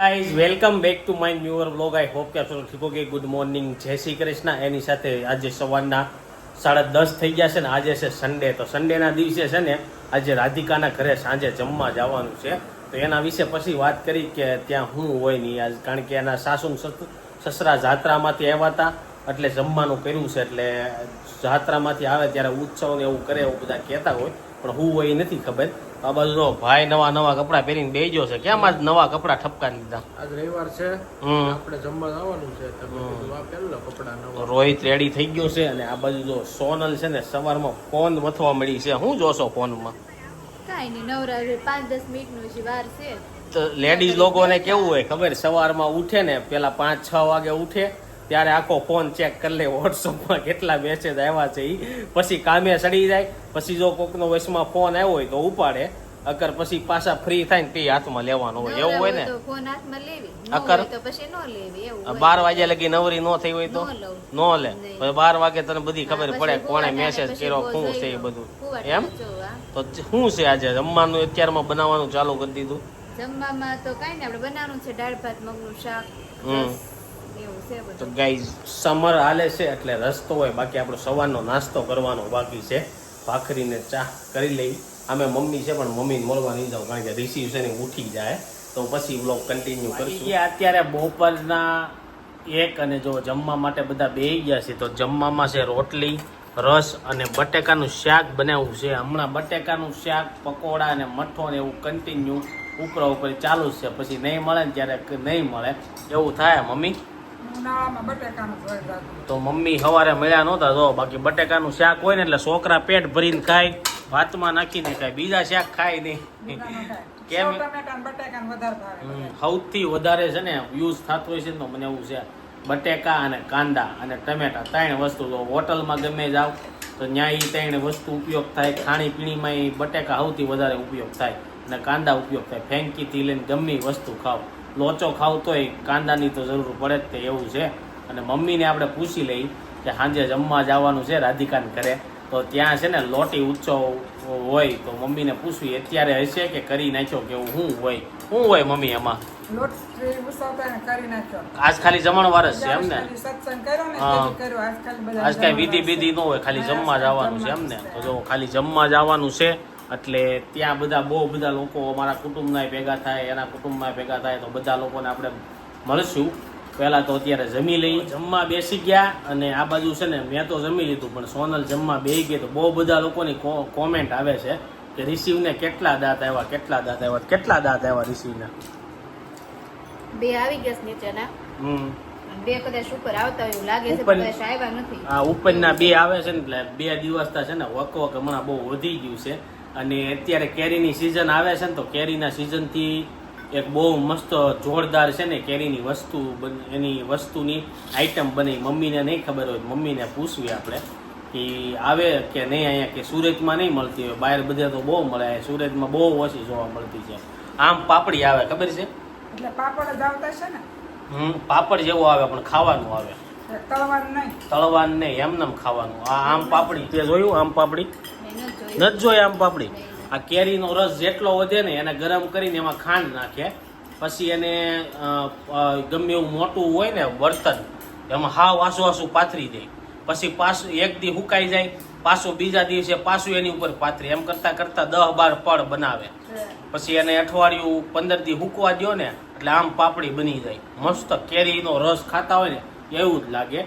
Guys welcome back to my newer vlog I hope કે આપ સૌ ઠીક ઓકે ગુડ મોર્નિંગ જય શ્રી કૃષ્ણ. એની સાથે આજે સવારના સાડા દસ થઈ ગયા છે ને આજે છે સન્ડે તો સન્ડેના દિવસે છે ને આજે રાધિકાના ઘરે સાંજે જમવા જવાનું છે. તો એના વિશે પછી વાત કરી કે ત્યાં હું હોય નહીં આજ. કારણ કે એના સાસુ સસરા જાત્રામાંથી આવ્યા હતા. એટલે જમવાનું કર્યું છે. એટલે જાત્રામાંથી આવે ત્યારે ઉત્સવ ને એવું કરે એવું બધા કહેતા હોય. પણ હું હોય નથી ખબર. આ બાજુ ભાઈ નવા નવા કપડાં પહેરીને બે ગયો છે. કેમ આજ નવા કપડાં ઠપકા દીધા? આજ રવિવાર છે. હમ. આપણે જમવા આવવાનું છે. તમે કપડા નવા. રોહિત રેડી થઈ ગયો છે અને આ બાજુ જો સોનલ છે ને સવારમાં ફોન વથવા મળી છે. હું જોશો ફોનમાં? કાંઈ નહીં નવરા પાંચ દસ મિનિટનું છે વાર છે. તો લેડીઝ લોકોને કેવું હોય ખબર? સવારમાં ઉઠે ને પેલા પાંચ છ વાગે ઉઠે ત્યારે આખો ફોન ચેક કરી લે વોટ્સઅપમાં કેટલા મેસેજ આવ્યા છે એ પછી કામે સડી જાય પછી જો કોકનો વયસમાં ફોન આવ્યો હોય તો ઉપાડે. અગર પછી પાછા ફ્રી થાય ને તે હાથમાં લેવાનો હોય. એવું હોય ને? હોય. બાર વાગ્યા લગી નવરી નો થઈ હોય તો? ન લે. બાર વાગે તને બધી ખબર પડે કોણે મેસેજ કર્યો શું છે એ બધું? એમ. તો શું છે આજે? જમવાનું અત્યારમાં બનાવવાનું ચાલુ કરી દીધું? જમવામાં તો કઈ ને આપણે બનાવવાનું છે દાળ ભાત મગનું શાક તો ગાઈઝ સમર હાલે છે એટલે રસ્તો હોય બાકી આપણો સવારનો નાસ્તો કરવાનો બાકી છે. ભાખરીને ચા કરી લઈ. અમે મમ્મી છે પણ મમ્મીને મળવા નહીં જાઉં કારણ કે રિસીવ છે ને ઉઠી જાય. તો પછી બ્લોગ કન્ટિન્યુ કરશું. અત્યારે બપોરના એક અને જો જમવા માટે બધા બેહી ગયા છે તો જમવામાં છે રોટલી રસ અને બટેકાનું શાક બનાવવું છે. હમણાં બટેકાનું શાક પકોડા અને મઠો ને એવું કન્ટિન્યુ ઉપરા ઉપર ચાલુ જ છે. પછી નહીં મળે ને ત્યારે નહીં મળે. એવું થાય મમ્મી? તો મમ્મી સવારે મળ્યા નહોતા તો બાકી બટેકાનું શાક હોય ને એટલે છોકરા પેટ ભરીને ખાય ભાતમાં નાખીને ખાય બીજા શાક ખાય નહીં. કેમ? સૌથી વધારે છે ને યુઝ થતો હોય છે તો મને એવું છે બટેકા અને કાંદા અને ટમેટા ત્રણ વસ્તુ તો હોટલમાં ગમે જાવ તો ત્યાં એ ત્રણ વસ્તુ ઉપયોગ થાય. ખાણીપીણીમાં એ બટેકા સૌથી વધારે ઉપયોગ થાય અને કાંદા ઉપયોગ થાય. ફેંકીથી લઈને ગમે વસ્તુ ખાવ લોચો ખાવ તોય કાંદાની તો જરૂર પડે જ તે એવું છે. અને મમ્મીને આપણે પૂછી લઈ કે સાંજે જમવા જવાનું છે રાધિકાન ઘરે. તો ત્યાં છે ને લોટી ઉત્સવ હોય તો મમ્મીને પૂછવી અત્યારે હશે કે કરી નાખ્યો કે શું હોય? શું હોય મમ્મી એમાં? કરી. આજ ખાલી જમણવાર જ છે એમ ને? ખાલી સત્સંગ કર્યો ને હા. તેથી કર્યો. આજ કઈ વિધિ વિધિ ન હોય ખાલી હા, જમવા જવાનું છે એમને તો જો ખાલી જમવા જવાનું છે એટલે ત્યાં બધા બહુ બધા લોકો અમારા કુટુંબના ભેગા થાય એના કુટુંબમાં ભેગા થાય તો બધા લોકોને આપણે મળશું. પહેલા તો અત્યારે જમી લઈ. જમવા બેસી ગયા અને આ બાજુ છે ને મેં તો જમી લીધું પણ સોનલ જમવા બેસી ગઈ તો બહુ બધા લોકોની કોમેન્ટ આવે છે કે રિસીવને કેટલા દાંત આવ્યા કેટલા દાંત આવ્યા કેટલા દાંત આવ્યા રિસીવને? બે આવી ગયા નીચેના. હમ. બે કદાચ ઉપર આવતા હોય એવું લાગે છે કદાચ આવ્યા નથી. આ ઉપરના બે આવે છે ને એટલે બે દિવસતા છે ને વક વક હમણાં બહુ વધી ગયું છે. અને અત્યારે કેરીની સિઝન આવે છે ને તો કેરીના સિઝનથી એક બહુ મસ્ત જોરદાર છે ને કેરીની વસ્તુ એની વસ્તુની આઈટમ બની. મમ્મીને નહીં ખબર હોય મમ્મીને પૂછવી આપણે કે આવે કે નહીં અહીંયા કે સુરતમાં નહીં મળતી હોય. બહાર બધે તો બહુ મળે. સુરતમાં બહુ ઓછી જોવા મળતી છે. આમ પાપડી આવે ખબર છે? એટલે પાપડ જ આવતા છે ને? હમ પાપડ જેવો આવે પણ ખાવાનું આવે. તળવાન નહીં. તળવાનું નહીં એમનેમ ખાવાનું. આ આમ પાપડી. તે જોયું આમ પાપડી? નથી જોયું. નથી આમ પાપડી. આ કેરીનો રસ જેટલો વધે ને એને ગરમ કરીને એમાં ખાંડ નાખે. પછી એને ગમે એવું મોટું હોય ને બર્તન એમાં હાવ આસુ આસુ પાથરી દે. પછી પાછું એક દી હુકાઈ જાય, પાછું બીજા દિવસે પાછું એની ઉપર પાથરી. એમ કરતા કરતા દહ બાર પળ બનાવે. પછી એને અઠવાડિયું પંદર દી હુકવા દો ને, એટલે આમ પાપડી બની જાય. મસ્ત કેરીનો રસ ખાતા હોય ને, એવું જ લાગે.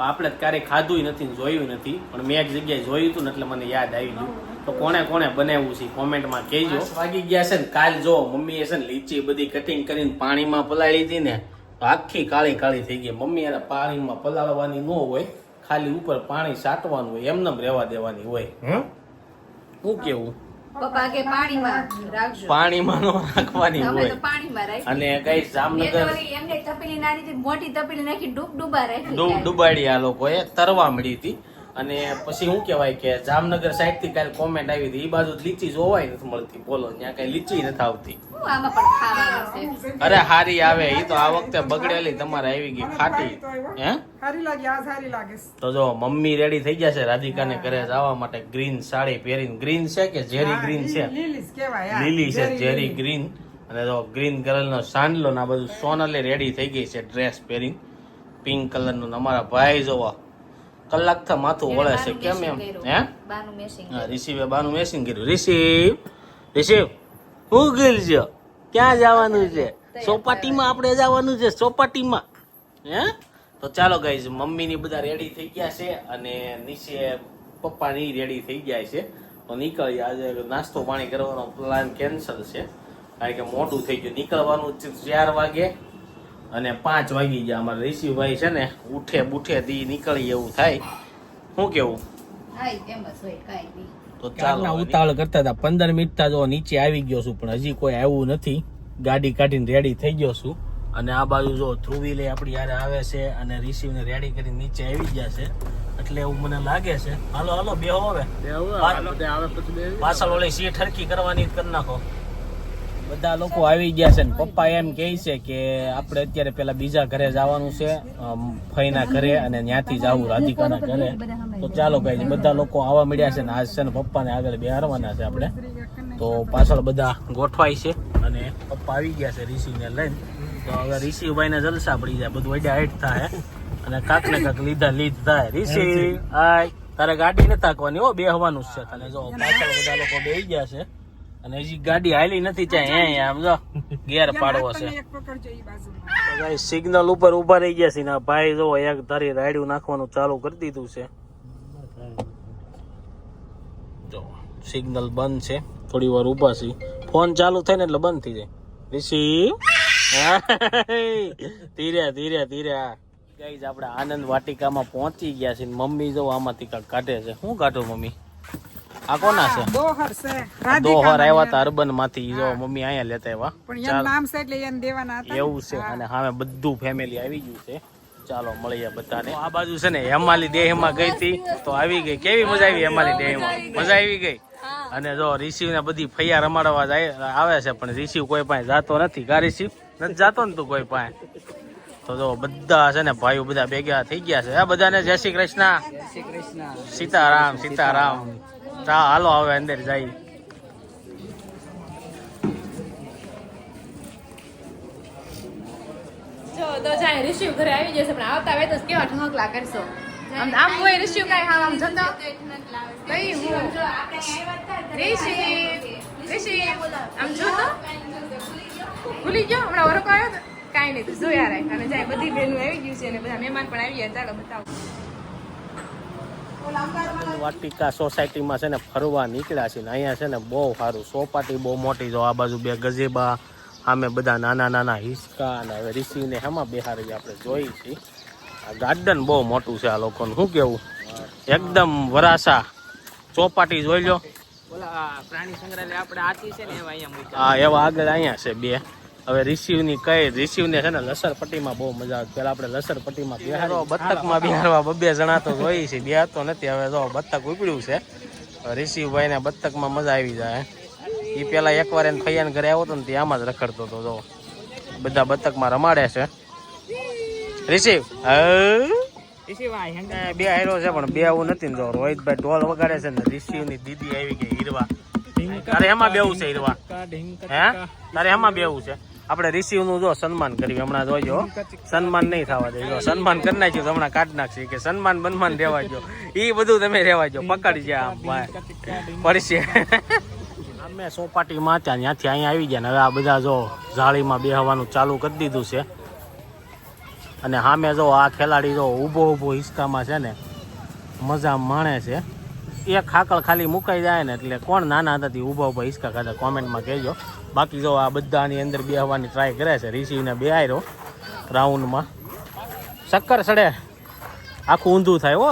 આપણે ક્યારેય ખાધું નથી ને જોયું નથી પણ મેં એક જગ્યાએ જોયું હતું ને એટલે મને યાદ આવી ગયું. તો કોણે કોણે બનાવ્યું છે કોમેન્ટમાં કહેજો. વાગી ગયા છે ને કાલ જો મમ્મીએ છે ને લીચી બધી કટિંગ કરીને પાણીમાં પલાળી હતી ને તો આખી કાળી કાળી થઈ ગઈ. મમ્મી એને પાણીમાં પલાળવાની ન હોય ખાલી ઉપર પાણી સાટવાનું હોય એમને રહેવા દેવાની હોય. હું શું કેવું? પપ્પા કે પાણીમાં રાખજો. પાણીમાં ન રાખવાની હોય તો પાણીમાં રાખી અને કઈ જામનગર એમને તપેલી નાની મોટી તપેલી નાખી ડૂબ ડૂબા રાખી ડૂબ ડૂબાડી ડુબાડી આ લોકોએ તરવા મળી હતી. અને પછી શું કહેવાય કે જામનગર સાઈડથી કાલે કોમેન્ટ આવી હતી. એ બાજુ લીચી જોવાય નથી મળતી. બોલો ત્યાં કઈ લીચી નથી આવતી. શું આમાં પણ ખાવાનું છે. અરે હારી આવે. એ તો આ વખતે બગડેલી તમારે આવી ગઈ ખાટી. હે. તો જો મમ્મી રેડી થઈ ગયા છે રાધિકાને ઘરે જવા માટે ગ્રીન સાડી પહેરીને. ગ્રીન છે કે ઝેરી ગ્રીન છે? લીલી છે ઝેરી ગ્રીન અને જો ગ્રીન કલરનો સાંડલો ને આ બધું સોનલે રેડી થઈ ગઈ છે ડ્રેસ પહેરીને. પિંક કલરનું ને અમારા ભાઈ જોવા. કલાકથી માથું વળે છે. કેમ એમ? હે? હા રિસીવે બાનું મેસિંગ કર્યું. રિસીવ રિસીવ હું છે? ક્યાં જવાનું છે? સોપાટીમાં આપણે જવાનું છે સોપાટીમાં. હે? તો ચાલો ગાઈઝ મમ્મીની બધા રેડી થઈ ગયા છે અને નીચે પપ્પાની રેડી થઈ ગયા છે. તો નીકળી આજે નાસ્તો પાણી કરવાનો પ્લાન કેન્સલ છે. કારણ કે મોટું થઈ ગયું. નીકળવાનું ચાર વાગે. અને પાંચ વાગી ગયા. અમારા ઋષિભાઈ છે ને ઉઠે બુઠે દી નીકળી એવું થાય. શું કેવું? બી તો ચાલો ઉતાવળ કરતા હતા. પંદર મિનિટ જો નીચે આવી ગયો છું પણ હજી કોઈ આવ્યું નથી. ગાડી કાઢીને રેડી થઈ ગયો છું. અને આ બાજુ જો થ્રુ વ્હીલે આપણી યારે આવે છે અને રિસીવને રેડી કરી નીચે આવી ગયા છે. એટલે એવું મને લાગે છે. હાલો હાલો બેહો હવે. પાછળ ઓલી સીટ હરકી કરવાની કરી નાખો. બધા લોકો આવી ગયા છે ને પપ્પા એમ કહે છે કે આપણે અત્યારે પેલા બીજા ઘરે જવાનું છે ફઈના ઘરે અને ત્યાંથી જવું રાધિકાના ઘરે. તો ચાલો ભાઈ બધા લોકો આવવા મળ્યા છે ને, આજ છે ને પપ્પાને આગળ બેહારવાના છે આપણે. તો પાછળ બધા ગોઠવાય છે અને પપ્પા આવી ગયા છે ઋષિને લઈને. તો હવે ઋષિભાઈને જલસા પડી જાય, બધું વડ્યા હેઠ થાય. અને કાક ને કાક લીધા લીધ થાય. ઋષિ, હાય. તારે ગાડી નથી તાકવાની હો, બેહવાનું જ છે. તને જો પાછળ બધા લોકો બેહી ગયા છે. અને હજી ગાડી હાલી નથી ત્યાં અહીંયા આમ જો ગેર પાડવો છે. સિગ્નલ ઉપર ઊભા રહી ગયા છે ને ભાઈ જો એક ધારી રાડ્યું નાખવાનું ચાલુ કરી દીધું છે. જો સિગ્નલ બંધ છે. થોડી વાર ઊભા છે. ફોન ચાલુ થાય ને એટલે બંધ થઈ જાય. રિશી ધીરે ધીરે ધીરે ગાઈઝ આપણે આનંદ વાટિકામાં પહોંચી ગયા છે ને મમ્મી જો આમાંથી કાઢે છે. શું કાઢો મમ્મી? આ કોના છે? દોહર છે. દોહર આવ્યા હતા અર્બનમાંથી જો મમ્મી અહીંયા લેતા આવ્યા. પણ એનું નામ છે એટલે એને દેવાના હતા એવું છે અને હામે બધું ફેમિલી આવી ગયું છે. ચાલો મળીએ બધાને. આ બાજુ છે ને હેમાલી દેહમાં ગઈ હતી તો આવી ગઈ. કેવી મજા આવી હેમાલી દેહમાં? મજા આવી ગઈ? અને જો રિસીવ ને બધી ફૈયા રમાડવા જાય આવે છે પણ રિસીવ કોઈ પાસે જાતો નથી. કા રિસીવ નથી જાતો ને તું કોઈ પાસે? તો જો બધા છે ને ભાઈઓ બધા ભેગા થઈ ગયા છે. આ બધાને જય શ્રી કૃષ્ણ. સીતારામ સીતારામ. ચા હાલો હવે અંદર જાય. જો તો જાય રિસીવ ઘરે આવી જશે પણ આવતા આવે તો કેવા ઠમકલા કરશો આમ આમ કોઈ રિસીવ કાંઈ હા આમ જતો કઈ હું? રિસીવ રિસીવ આમ જો ભૂલી ગયો. હમણાં વરકો આવ્યો તો? કાંઈ નહીં તો જોયા રાખ. અને જાય બધી બહેનો આવી ગયું છે અને બધા મહેમાન પણ આવી ગયા. ચાલો બતાવો. વાટિકા સોસાયટીમાં છે ને ફરવા નીકળ્યા છે ને અહીંયા છે ને બહુ સારું. સોપાટી બહુ મોટી જો આ બાજુ બે ગજેબા સામે બધા નાના નાના હિસકા અને હવે રિસીવને હેમાં બેહારી આપણે જોઈ છીએ. આ ગાર્ડન બહુ મોટું છે આ લોકોનું. શું કેવું? એકદમ વરાસા ચોપાટી જોઈ લો પ્રાણી સંગ્રહાલય આપણે આથી એવા અહીંયા હા એવા આગળ અહીંયા છે બે. હવે રિસીવની કઈ રિસીવને છે ને લસરપટ્ટીમાં બહુ મજા આવે. પેલા આપણે લસરપટ્ટીમાં બિહારો બતકમાં બિહારવા બબે જણા તો જોઈ છે બે તો નથી હવે જો બતક ઉપડ્યું છે. રિસીવભાઈને બતકમાં મજા આવી જાય. એ પેલા એકવાર એને ફૈયાને ઘરે આવ્યો હતો ને તે આમાં જ રખડતો હતો જો. બધા બતકમાં રમાડે છે. રિસીવ બે હારો છે પણ બે આવું નથી ને જો. રોહિતભાઈ ઢોલ વગાડે છે ને રિસીવની દીદી આવી ગઈ હીરવા. તારે એમાં બેવું છે હીરવા? હે? તારે એમાં બેવું છે? આપણે રિસીવનું જો સન્માન કર્યું હમણાં જોજો સન્માન નહીં થવા દે. જો સન્માન કરી નાખ્યું હમણાં કાઢ નાખશે. કે સન્માન બનમાન રહેવા જો એ બધું તમે રહેવા જો પકડજે આમ પડશે અમે સોપાટીમાં ત્યાં ત્યાંથી અહીંયા આવી ગયા ને હવે આ બધા જો જાળીમાં બેહવાનું ચાલુ કરી દીધું છે. અને સામે જો આ ખેલાડી જો ઊભો ઊભો હિસ્કામાં છે ને, મજા માણે છે. એક ખાકળ ખાલી મુકાઈ જાય ને એટલે કોણ નાના હતા ઊભા ઊભા હિસ્કા ખાતા કોમેન્ટમાં કહેજો. બાકી જો આ બધાની અંદર બેહવાની ટ્રાય કરે છે રિસીવને બે આયરો રાઉન્ડમાં ચક્કર સડે આખું ઊંધું થાય હો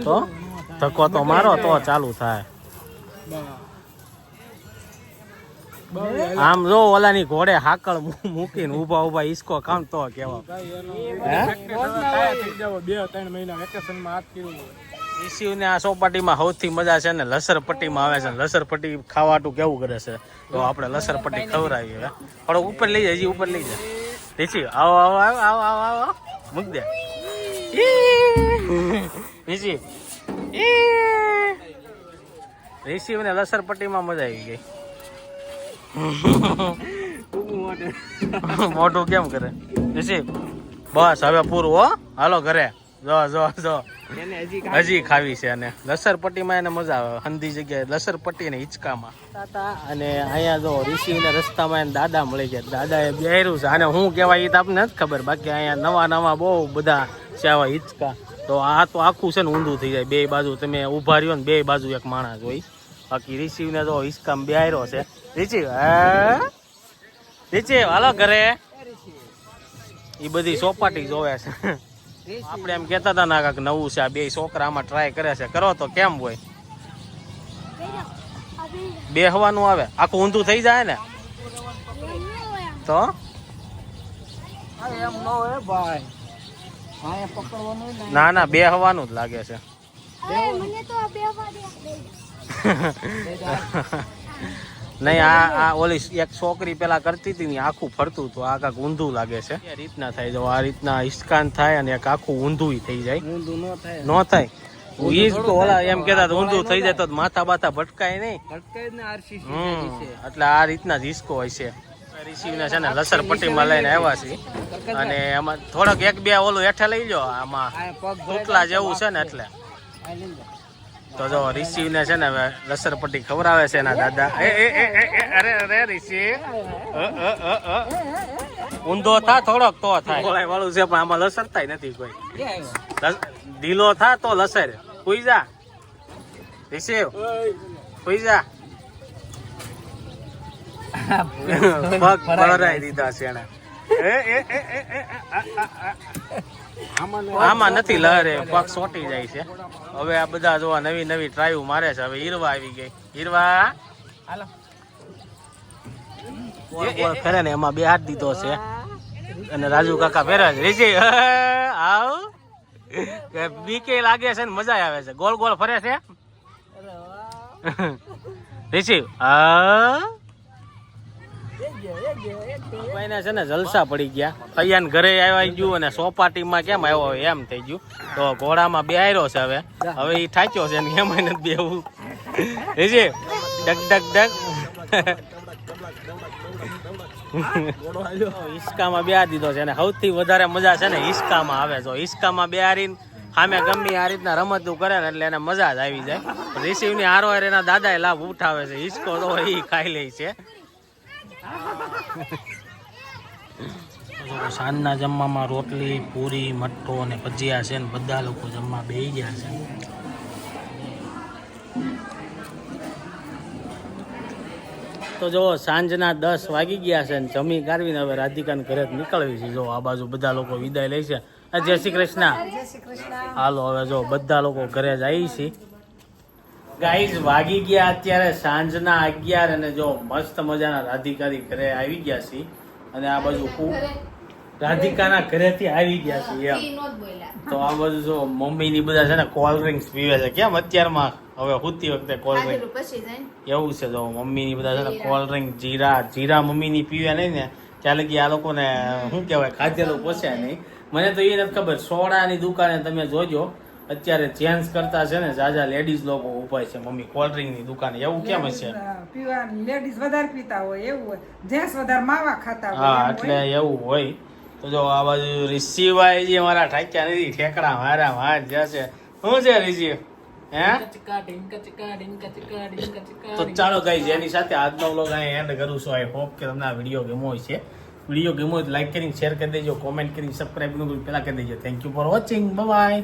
તો ધક્કો તો મારો તો ચાલુ થાય આમ જો ઓલાની ઘોડે હાકળ મૂકીને ઊભા ઊભા ઈસકો કામ તો કેવા બે ત્રણ મહિના વેકેશનમાં હાથ કર્યું ઈસ્યુ આ ચોપાટીમાં સૌથી મજા છે ને લસરપટ્ટીમાં આવે છે. લસરપટ્ટી ખાવાટું કેવું કરે છે? તો આપણે લસરપટ્ટી ખવડાવીએ હવે થોડોક ઉપર લઈ જાય હજી ઉપર લઈ જાય. રીસી આવો આવો આવો આવો આવો આવો. મૂક દે. રીસી રીસી ને લસરપટ્ટીમાં મજા આવી ગઈ. મોઢું કેમ કરે? ઋષિ બસ હવે પૂરું હો. હાલો ઘરે. જો જો જો. હજી ખાવી છે અને લસરપટ્ટીમાં એને મજા આવે. હંધી જગ્યાએ લસરપટ્ટી ને હિંચકામાં. અને અહીંયા જો ઋષિને રસ્તામાં એને દાદા મળી ગયા. દાદા એ બેહર્યું છે. અને હું કહેવાય એ તો આપને નથી ખબર. બાકી અહીંયા નવા નવા બહુ બધા છે આવા હિંચકા. તો આ તો આખું છે ને ઊંધું થઈ જાય. બે બાજુ તમે ઊભા રહ્યો ને બે બાજુ એક માણસ હોય. બાકી રિસીવને તો હિંચકામાં બેહાર્યો છે. રિસીવ હે? હાલો ઘરે. એ બધી સોપાટી જોવે છે. આપણે એમ કહેતા હતા ના કાંક નવું છે આ બે છોકરા આમાં ટ્રાય કરે છે. કરો તો કેમ હોય? બેહવાનું આવે. આખું ઊંધું થઈ જાય ને? તો? ના ના બે હવાનું જ લાગે છે. નહીં આ આ ઓલી એક છોકરી પેલા કરતી હતી ને આખું ફરતું હતું. આ કાંક ઊંધું લાગે છે. એ રીતના થાય જો આ રીતના હિસ્કાન થાય અને એક આખું ઊંધું થઈ જાય. ઊંધું ન થાય. ન થાય. ઈ જ તો ઓલા એમ કેતા ઊંધું થઈ જાય તો માથા બાથા ભટકાય નહીં. હમ એટલે આ રીતના જ હિસ્કો હોય છે. રિસીવને છે ને લસર પટ્ટીમાં લઈને આવ્યા છે. અને એમાં થોડોક એક બે ઓલું હેઠે લઈ લો આમાં તૂટલા જેવું છે ને એટલે. તો જો રિસીવ ને છે ને હવે લસર પટ્ટી ખવડાવે છે એના દાદા. એ એ એ અરે અરે અ. ઊંધો થા થોડોક તો થાય. બોલાય વાળું છે પણ આમાં લસર થાય નથી કોઈ. ઢીલો થા તો લસર સુઈ જા. રિસીવ સુઈ જા. પગ ભરાઈ દીધા છે એને એ, એ, એ, એ, એ, આ, આ, આ. આમાં નથી લહરે પગ સોટી જાય છે. હવે આ બધા જોવા નવી નવી ટ્રાયુ મારે છે. હવે હીરવા આવી ગઈ. હીરવા? ગોળ ગોળ ફેરે ને એમાં બે હાથ દીધો છે. અને રાજુ કાકા ફેરે છે. રીજી આવ. કે બીકે લાગે છે ને મજા આવે છે. ગોળ ગોળ ફરે છે. રીસી હા? ભાઈને છે ને જલસા પડી ગયા. ફૈયાન ઘરે આવી ગયું અને સોપાટીમાં કેમ આવ્યો એમ થઈ ગયું. તો ઘોડામાં બે આવ્યો છે હવે. હવે એ થાચ્યો છે ને નથી બેવું રીસી ડગ ડગ ડગ. હિસકામાં બે દીધો છે અને સૌથી વધારે મજા છે ને હિસકામાં આવે જો હિસકામાં બે હારીને સામે ગમે આ રીતના રમતું કરે ને એટલે એને મજા જ આવી જાય. રિસીવની હારો એના દાદા લાભ ઉઠાવે છે. હિસકો તો એ ખાઈ લે છે. જો સાંજના જમવામાં રોટલી પૂરી મઠ્ઠો અને ભજીયા છે ને બધા લોકો જમવા બેસી ગયા છે. તો જો સાંજના દસ વાગી ગયા છે ને જમી કાઢવીને હવે રાધિકાને ઘરે જ નીકળવી છે. જો આ બાજુ બધા લોકો વિદાય લે છે. જય શ્રી કૃષ્ણ. હાલો હવે જો બધા લોકો ઘરે જ આવી છે. ગાઈઝ વાગી ગયા અત્યારે સાંજના અગિયાર અને જો મસ્ત મજાના રાધિકાની ઘરે આવી ગયા છે અને આ બાજુ રાધિકાના ઘરેથી આવી ગયા છે એમ. તો આ બાજુ જો મમ્મી ની બધા છે ને કોલ્ડ ડ્રિંક્સ પીવે છે. કેમ? અત્યારમાં હવે હુતી વખતે કોલ્ડ ડ્રિંક એવું છે જો મમ્મી ની બધા છે ને કોલ્ડ ડ્રિંક જીરા. જીરા મમ્મી ની પીવે નહીં ને ત્યાં લગી આ લોકોને શું કહેવાય ખાધેલું પોસે નહીં. મને તો એ નથી ખબર સોડાની દુકાને તમે જોજો. અત્યારે જેન્ટ્સ કરતા છે ને જાજા લેડીઝ લોકો ઊભા છે મમ્મી કોલ્ડ ડ્રિંકની દુકાને. એવું કેમ છે પીવાની લેડીઝ વધારે પીતા હોય એવું હોય. જેન્ટ્સ વધારે માવા ખાતા હોય હા એટલે એવું હોય. તો જો આ બાજુ રિસીવાય જે મારા ઠાક્યા નથી ઠેકડા મારા જ્યાં જશે શું છે રિસી હે? તો ચાલો ગાઈઝ એની સાથે આજનો વ્લોગ અહીં એન્ડ કરું છું. આઈ હોપ કે તમને આ વીડિયો ગમો છે. વીડિયો ગમો હોય તો લાઈક કરીને શેર કરી દેજો કોમેન્ટ કરીને સબસ્ક્રાઈબનું પેલા પહેલા કરી દેજો. Thank you for watching bye